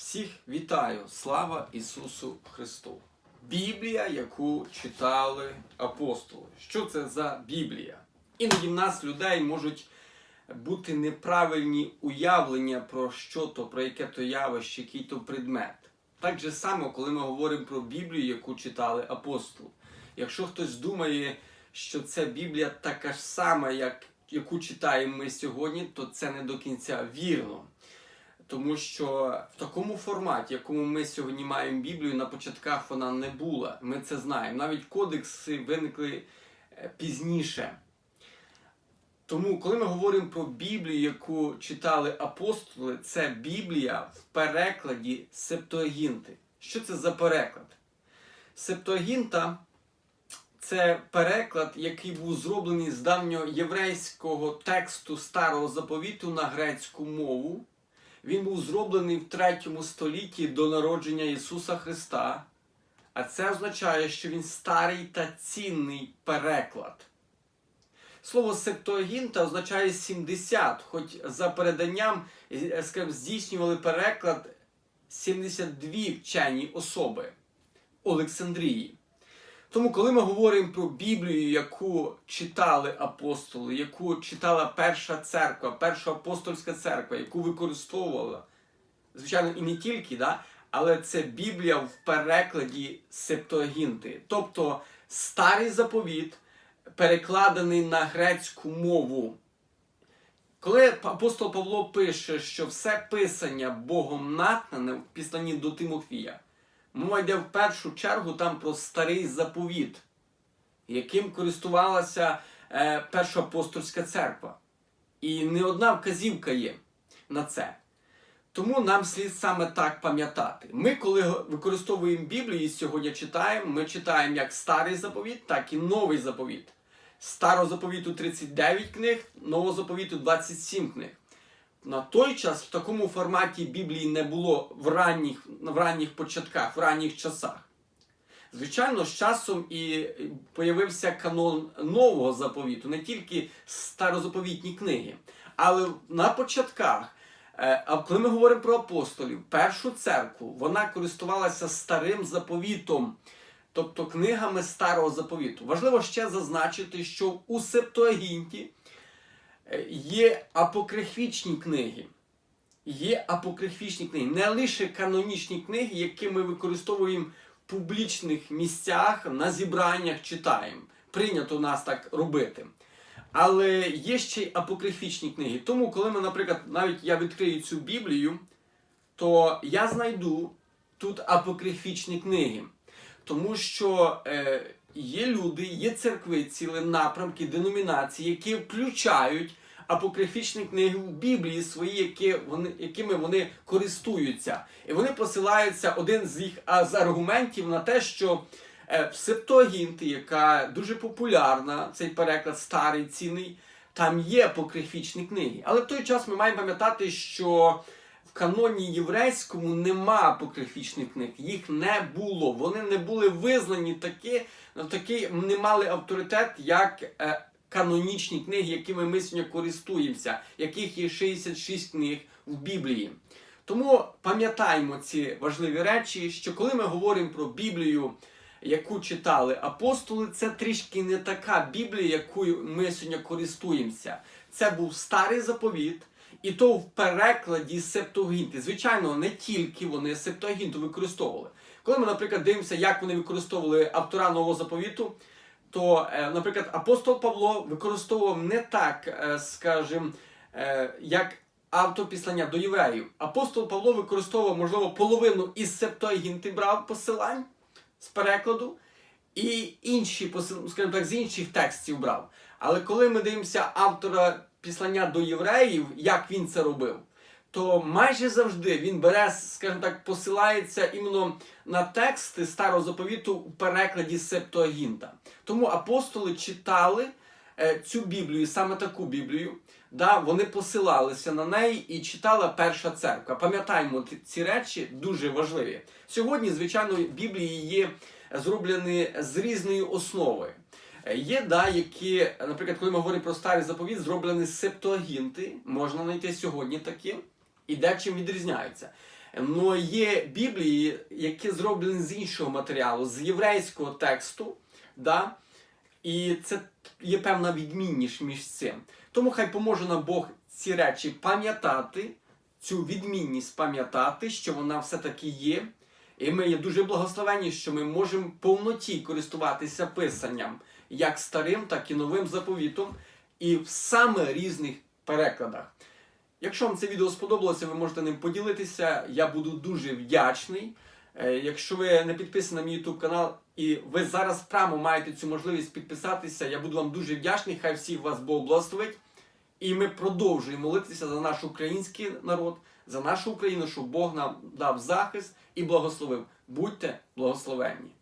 Всіх вітаю! Слава Ісусу Христу! Біблія, яку читали апостоли. Що це за Біблія? Іноді в нас людей можуть бути неправильні уявлення про що то, про яке то явище, який то предмет. Так же само, коли ми говоримо про Біблію, яку читали апостоли. Якщо хтось думає, що це Біблія така ж сама, як яку читаємо ми сьогодні, то це не до кінця вірно. Тому що в такому форматі, якому ми сьогодні маємо Біблію, на початках вона не була. Ми це знаємо. Навіть кодекси виникли е, пізніше. Тому, коли ми говоримо про Біблію, яку читали апостоли, це Біблія в перекладі Септуагінти. Що це за переклад? Септуагінта це переклад, який був зроблений з давньоєврейського тексту Старого заповіту на грецьку мову. Він був зроблений в третьому столітті до народження Ісуса Христа, а це означає, що він старий та цінний переклад. Слово септуагінта означає 70, хоч за переданням е, скажімо, здійснювали переклад 72 вчені особи Олександрії. Тому, коли ми говоримо про Біблію, яку читали апостоли, яку читала перша церква, перша апостольська церква, яку використовувала, звичайно, і не тільки, да, але це Біблія в перекладі Септуагінти, тобто старий заповіт, перекладений на грецьку мову. Коли апостол Павло пише, що все писання Богом натнане в післанні до Тимофія, Мова йде в першу чергу там про старий заповіт, яким користувалася е, перша апостольська церква. І не одна вказівка є на це. Тому нам слід саме так пам'ятати. Ми, коли використовуємо Біблію і сьогодні читаємо, ми читаємо як старий заповіт, так і новий заповіт. Старого заповіту 39 книг, нового заповіту 27 книг. На той час в такому форматі Біблії не було в ранніх, в ранніх початках, в ранніх часах. Звичайно, з часом і появився канон нового заповіту, не тільки старозаповітні книги. Але на початках, е, коли ми говоримо про апостолів, першу церкву вона користувалася старим заповітом, тобто книгами старого заповіту. Важливо ще зазначити, що у Септуагінті є апокрифічні книги. Є апокрифічні книги, не лише канонічні книги, які ми використовуємо в публічних місцях, на зібраннях читаємо. Прийнято нас так робити. Але є ще й апокрифічні книги. Тому, коли ми, наприклад, навіть я відкрию цю Біблію, то я знайду тут апокрифічні книги. Тому що е, є люди, є церкви, цілі напрямки, деномінації, які включають апокрифічні книги в Біблії свої, які вони, якими вони користуються. І вони посилаються один з їх з аргументів на те, що е, в Септуагінти, яка дуже популярна, цей переклад старий цінний, там є апокрифічні книги. Але в той час ми маємо пам'ятати, що в каноні єврейському нема апокрифічних книг, їх не було. Вони не були визнані такі, такі не мали авторитет, як е, канонічні книги, якими ми сьогодні користуємося, яких є 66 книг в Біблії. Тому пам'ятаємо ці важливі речі, що коли ми говоримо про Біблію, яку читали апостоли, це трішки не така Біблія, якою ми сьогодні користуємося. Це був старий заповіт. І то в перекладі Септуагінти. Звичайно, не тільки вони Септуагінту використовували. Коли ми, наприклад, дивимося, як вони використовували автора нового заповіту, то, е, наприклад, апостол Павло використовував не так, е, скажімо, е, як автопіслання до євреїв. Апостол Павло використовував, можливо, половину із Септуагінти брав посилань з перекладу, і інші скажімо так, з інших текстів брав. Але коли ми дивимося автора післання до євреїв, як він це робив, то майже завжди він бере, скажімо так, посилається іменно на тексти старого заповіту у перекладі Септуагінта. Тому апостоли читали е, цю Біблію, саме таку Біблію. Да, Вони посилалися на неї і читала перша церква. Пам'ятаємо, ці речі дуже важливі. Сьогодні, звичайно, Біблії є зроблені з різною основою. Е, Є, да, які, наприклад, коли ми говоримо про старий заповіт, зроблені з септуагінти, можна знайти сьогодні такі, і дечим відрізняються. Но є Біблії, які зроблені з іншого матеріалу, з єврейського тексту. Да? І це є певна відмінність між цим. Тому хай поможе нам Бог ці речі пам'ятати, цю відмінність пам'ятати, що вона все-таки є. І ми є дуже благословені, що ми можемо повноті користуватися писанням, як старим, так і новим заповітом, і в саме різних перекладах. Якщо вам це відео сподобалося, ви можете ним поділитися. Я буду дуже вдячний. Е, Якщо ви не підписані на мій YouTube канал і ви зараз прямо маєте цю можливість підписатися, я буду вам дуже вдячний. Хай всіх вас Бог благословить. І ми продовжуємо молитися за наш український народ, за нашу Україну, щоб Бог нам дав захист і благословив. Будьте благословенні!